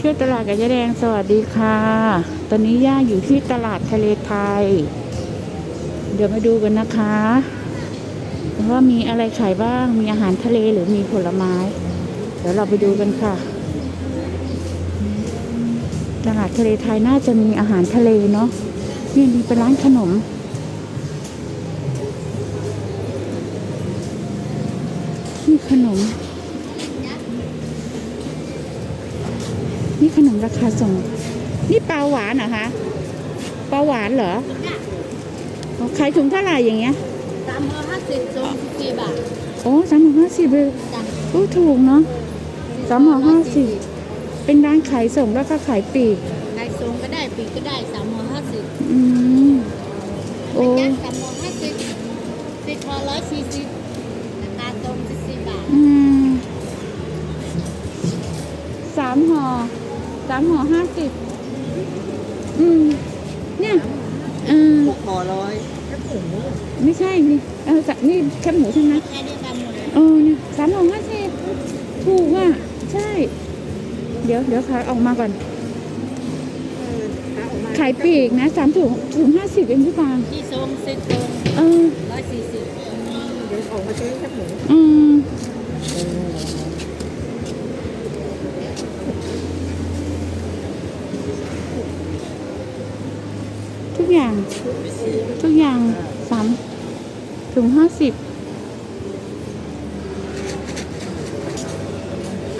เที่ยวตลาดกับยาแดงสวัสดีค่ะ ตอนนี้ย่าอยู่ที่ตลาดทะเลไทย เดี๋ยวมาดูกันนะคะ ว่ามีอะไรขายบ้างมีอาหารทะเลหรือมีผลไม้ เดี๋ยวเราไปดูกันค่ะ ตลาดทะเลไทยน่าจะมีอาหารทะเลเนาะนี่มีเป็นร้านขนมนี่ขนม ขนมราคาส่ง นี่ปลาหวานเหรอคะปลาหวานเหรออ๋อขายถุงเท่าไหร่อย่างเงี้ยสามร้อยห้าสิบสองสิบสี่บาทโอ้สามร้อยห้าสิบเลยจ้ะโอ้ถูกเนาะสามร้อยห้าสิบเป็นร้านขายส่งแล้วก็ขายปลีกได้ทรงก็ได้ปีกก็ได้สามร้อยห้าสิบอืมโอ้ยักษ์สามร้อยห้าสิบติดคอร้อยสี่สิบราคาตรงสิบสี่บาทอืมสามห่อ สามห่อห้าสิบอืม เนี่ยเออหกห่อร้อยไม่ใช่นี่เออสะนี่แคบหมูใช่ไหมแค่เดียวกันหมดเลยเออเนี่ยสามห่อห้าสิบถูกอะ ใช่ เดี๋ยวเดี๋ยวขายออกมาก่อน ขายปลีกนะสามถุงถุงห้าสิบเองพี่ปางที่ทรงสิบตรงเออร้อยสี่สิบเดี๋ยวออกมาซื้อแค่หมูอืม ทุกอย่าง ทุกอย่างสามถุงห้าสิบ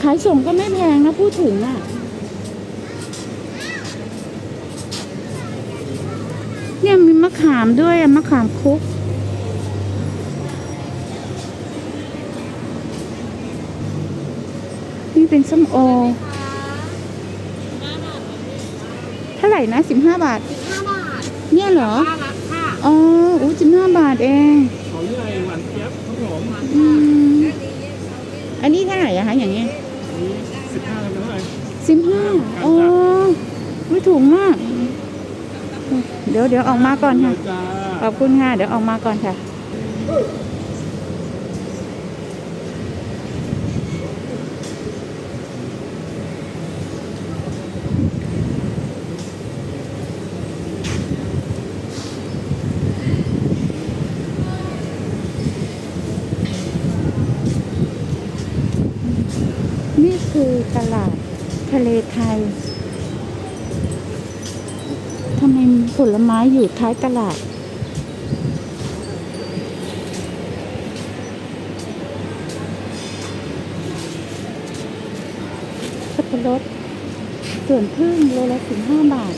ขายส่งก็ไม่แพงนะพูดถึงอะ เนี่ยมีมะขามด้วยอะมะขามคุกนี่เป็นส้มโอ เท่าไหร่นะสิบห้าบาทสิบห้าบาท เนี่ยเหรอน่ารักค่ะอ๋ออู้สิบห้าบาทเองเขาใหญ่หวานเจี๊ยบครับผมอืมอันนี้เท่าไหร่อะคะอย่างเงี้ยนี่สิบห้าเท่าไหร่สิบห้าอ๋อไม่ถูกมาก เดี๋ยวเดี๋ยวออกมาก่อนค่ะจ้าขอบคุณค่ะ เดี๋ยวออกมาก่อนค่ะ นี่คือตลาดทะเลไทยทำไมผลไม้อยู่ท้ายตลาด สับปะรดส่วนพึ่งโลละสิบห้าบาท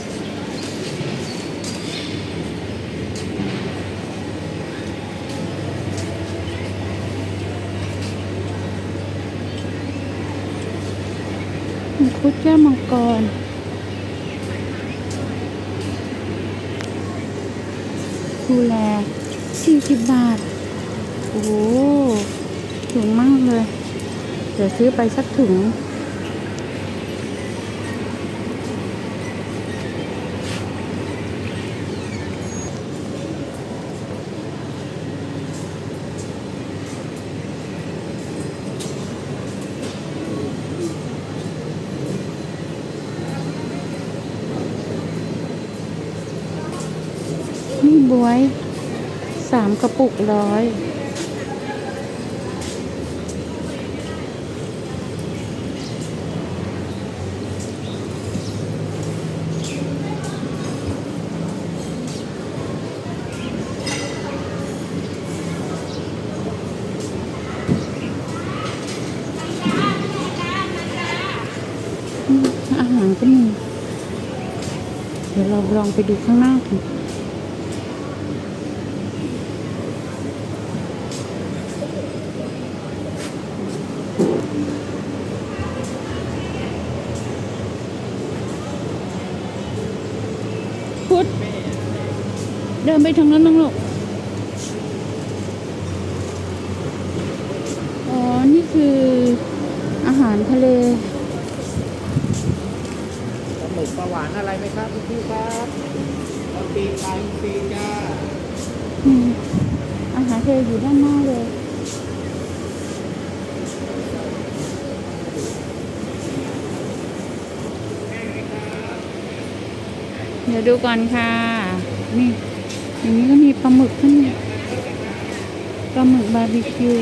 มังคุดแก้วมังกรดูแลสี่สิบบาท โอ้ถุงมากเลย เดี๋ยวซื้อไปสักถุง บวยสามกระปุกร้อยอืมอาหารก็มี เดี๋ยวเราลองไปดูข้างหน้ากัน เดินไปทางนั้นบ้างลูก อ๋อ นี่คืออาหารทะเลปลาหมึกปลาหวานอะไรไหมครับพี่ครับปลาปีปลาอินทรีจ้าอืมอาหารทะเลอยู่ด้านหน้าเลยเดี๋ยวดูก่อนค่ะ นี่ อย่างนี้ก็มีปลาหมึกขึ้นปลาหมึกบาร์บีคิว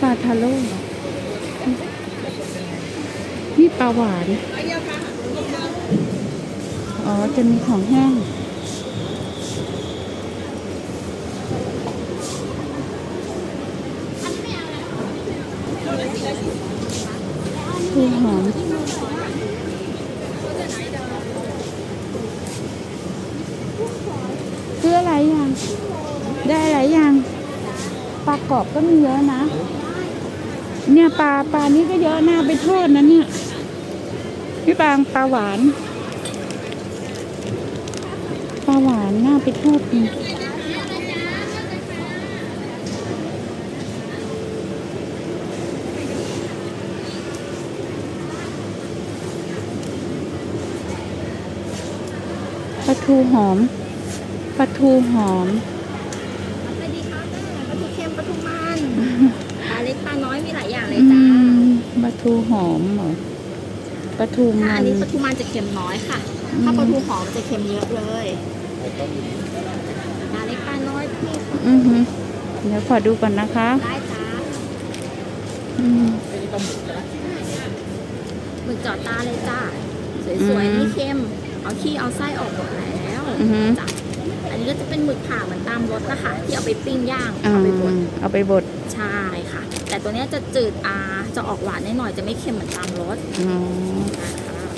ปลาทาโร่นี่ปลาหวาน อ๋อ จะมีของแห้ง คือหอมคืออะไรยัง ได้อะไรยัง ปลา กรอบก็มีเยอะนะ เนี่ยปลาปลานี้ก็เยอะน่าไปทอดนะเนี่ยพี่ปางปลาหวาน ปลาหวานน่าไปทอดปลาทูหอมปลาทูหอม สวัสดีค่ะปลาทูเค็ มปลาทูมันปลาเล็กปลาน้อยมีหลายอย่างเลยอืจ้ามปลาทูหอมเหรอปลาทูถ้ามัอันนนี้ปลาทูมันจะเค็มน้อยค่ะอืมถ้าปลาทูหอมจะเค็มเยอะเลยปลาเล็กปลาน้อยพี่อือหือเดี๋ยวขอดูก่อนนะคะ ได้จ้าอืมหมึกจอดตาเลยจ้าสอืวยมๆนี่เค็ม เอาขี้เอาไส้ออกหมดแล้วอือหือจ้ะอันนี้ ก็จะเป็นหมึกผ่าเหมือนตามรสนะคะที่เอาไปปิ้งย่างอ่าเอาไปบดเอาไปบดใช่ค่ะ แต่ตัวเนี้ยจะจืดอาจะออกหวานนิดหน่อยจะไม่เค็มเหมือนตามรสอ๋อนะคะ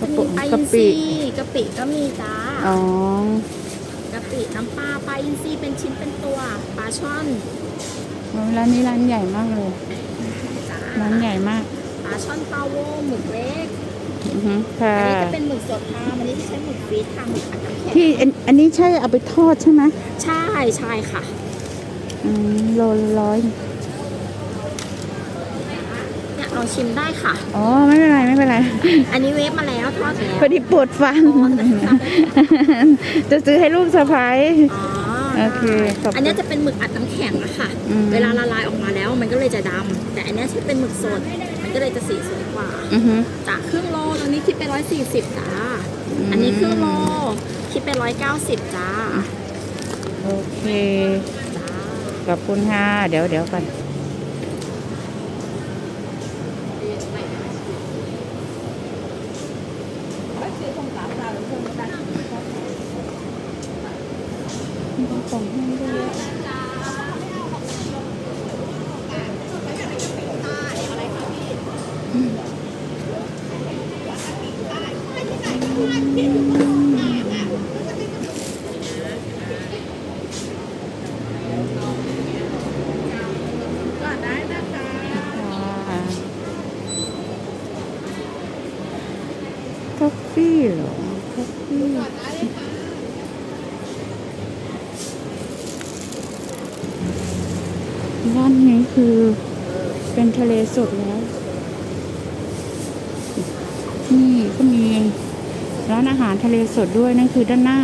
กระมีปุกปลากะอินทปิรีกะปิก็มีจ้าอ๋อกะปิน้ำปลาปลาอินทรีเป็นชิ้นเป็นตัวปลาช่อนร้านนี้ร้านใหญ่มากเลยจ้าร้านใหญ่มากปลาช่อนปลาโวหมึกเล็ก อือหือค่ะ อันนี้จะเป็นหมึกสดค่ะอันนี้ที่ใช้หมึกฟรีซค่ะหมึกอัดน้ำแข็งที่อันอันนี้ใช่เอาไปทอดใช่ไหมใช่ใช่ค่ะ อืมโลละร้อย เนี่ยลองชิมได้ค่ะ อ๋อ ไม่เป็นไรไม่เป็นไร อันนี้เวฟมาแล้วทอดแล้ว พอดีปวดฟัน อ๋อได้ค่ะจะซื้อให้ลูกสะพ้าย อ๋อโอเคขอบคุณอันเนี้ยจะเป็นหมึกอัดน้ำแข็งอะค่ะ อืม เวลาละลายออกมาแล้วมันก็เลยจะดำแต่อันเนี้ยที่เป็นหมึกสด มันก็เลยจะสีสวยกว่าอือหือจากครึ่งโลตอนนี้คิดไปร้อยสี่สิบจ้าอืมอันนี้ครึ่งโลคิดไปร้อยเก้าสิบจ้าโอเคจ้าขอบคุณค่ะ เดี๋ยวเดี๋ยวกันส่งให้ด้วย ฟเหรอกาแฟด้านนี้คือเป็นทะเลสดแล้ว นี่ก็มีร้านอาหารทะเลสดด้วยนั่นคือด้านหน้า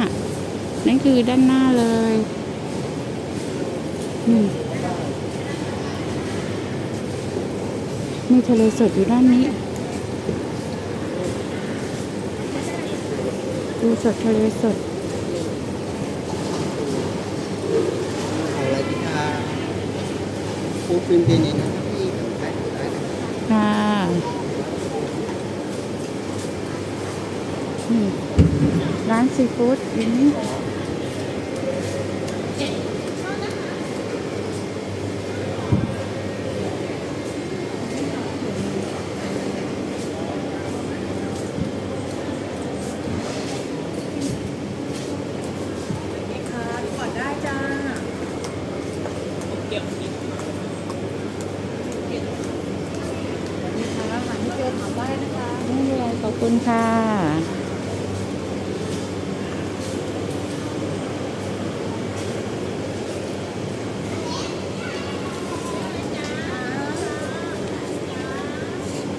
นั่นคือด้านหน้าเลยนี่มีทะเลสดอยู่ด้านนี้ ดูสดทะเลสดอะไรดีครับปูฟินเดนี่นะครับพี่ขายได้นะค่ะนี่ร้านซีฟู้ดอยู่นี่ ไม่เป็นไรขอบ คุณค่ะ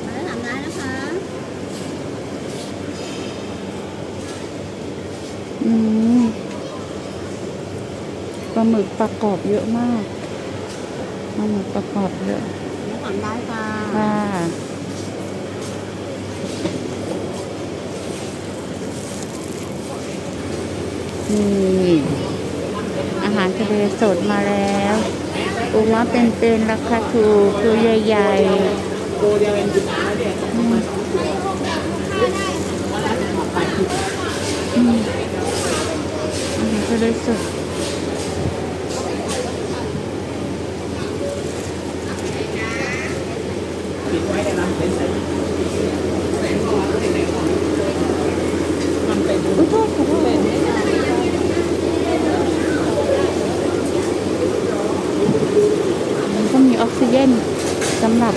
มาแล้วทำได้นะคะ อืมปลาหมึกประกอบเยอะมากปลาหมึกประกอบเยอะเนื้อหอมได้ค่ะ ค่ะ นี่อาหารทะเลสดมาแล้วปูม้าเป็นๆราคาถูกตัวใหญ่ๆอืมอืมอาหารทะเลสดอุ๊ยโทษขอโทษมันก็มีออกซิเจนสำหรับ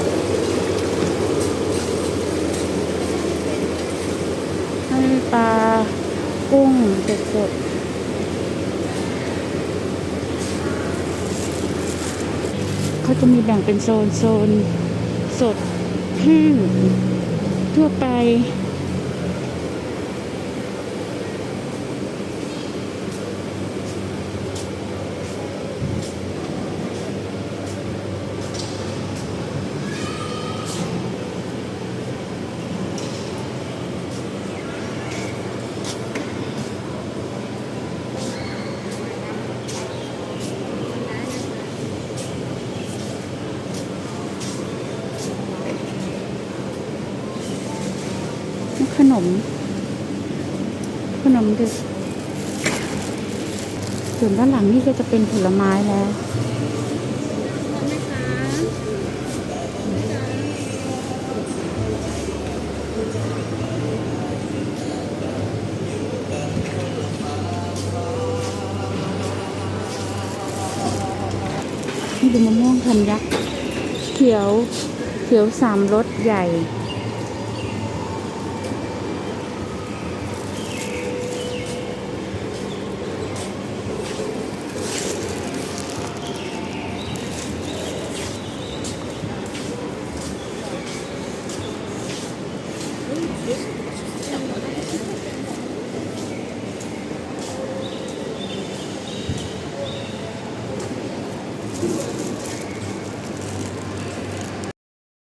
ให้ปลากุ้งสดๆ เขาจะมีแบ่งเป็นโซนโซนสดแห้งทั่วไป ขน ม ขนมดึก ส่วนด้านหลังนี่ก็จะเป็นผลไม้แล้วนี่ดูมะม่วงพันยักษ์เขียวเขียวสามรสใหญ่